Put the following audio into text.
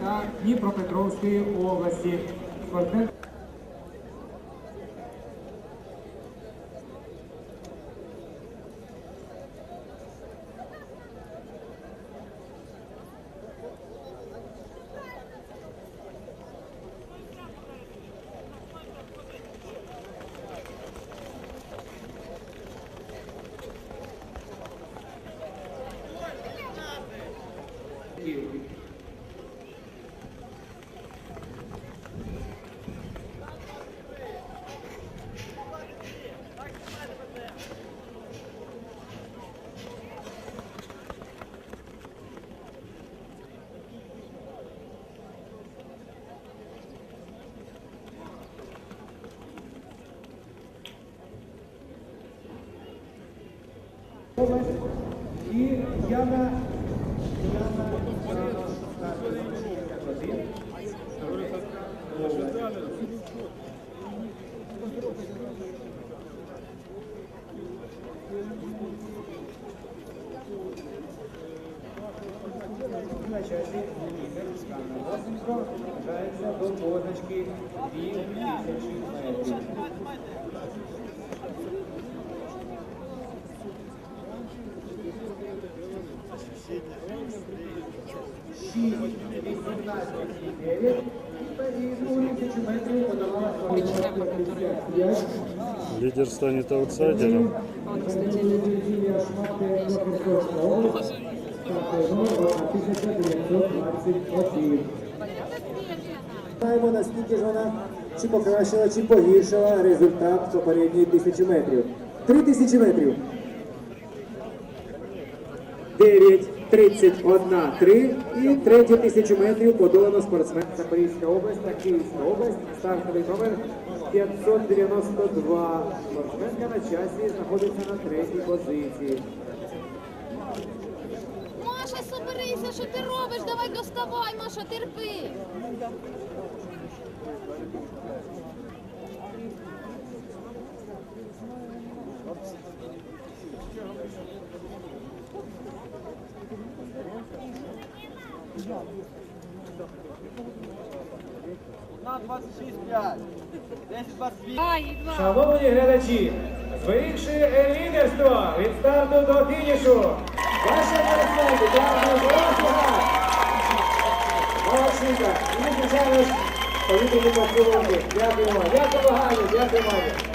Та Дніпропетровської області. І Яна Яна на часі лідер вважається до позначки 2000 метрів. Шість, 18 і 9. І другу тисячу метрів подавала 55. Лидер станет аутсайдером. Юлія Шмати, Дніпропетровська область. Стартовий номер 1921. Знаємо, наскільки ж вона чи покращила, чи погіршила результат попередньої тисячі метрів. Три тисячі метрів. 9, 31, 3 і третю тисячу метрів подолано спортсмен Запорізька область та Київська область. Стартовий номер 592. Спортсменка на часі знаходиться на третій позиції. Маша, соберися, що ти робиш? Давай доставай, Маша, терпи. Шановні глядачі, зберігши лідерство від старту до фінішу. Ваші для Миколаєва. Молодчинка. І, звичайно повітряні поцілунки. Дякуємо. Дякуємо, Ганю. Дякуємо, Ганю.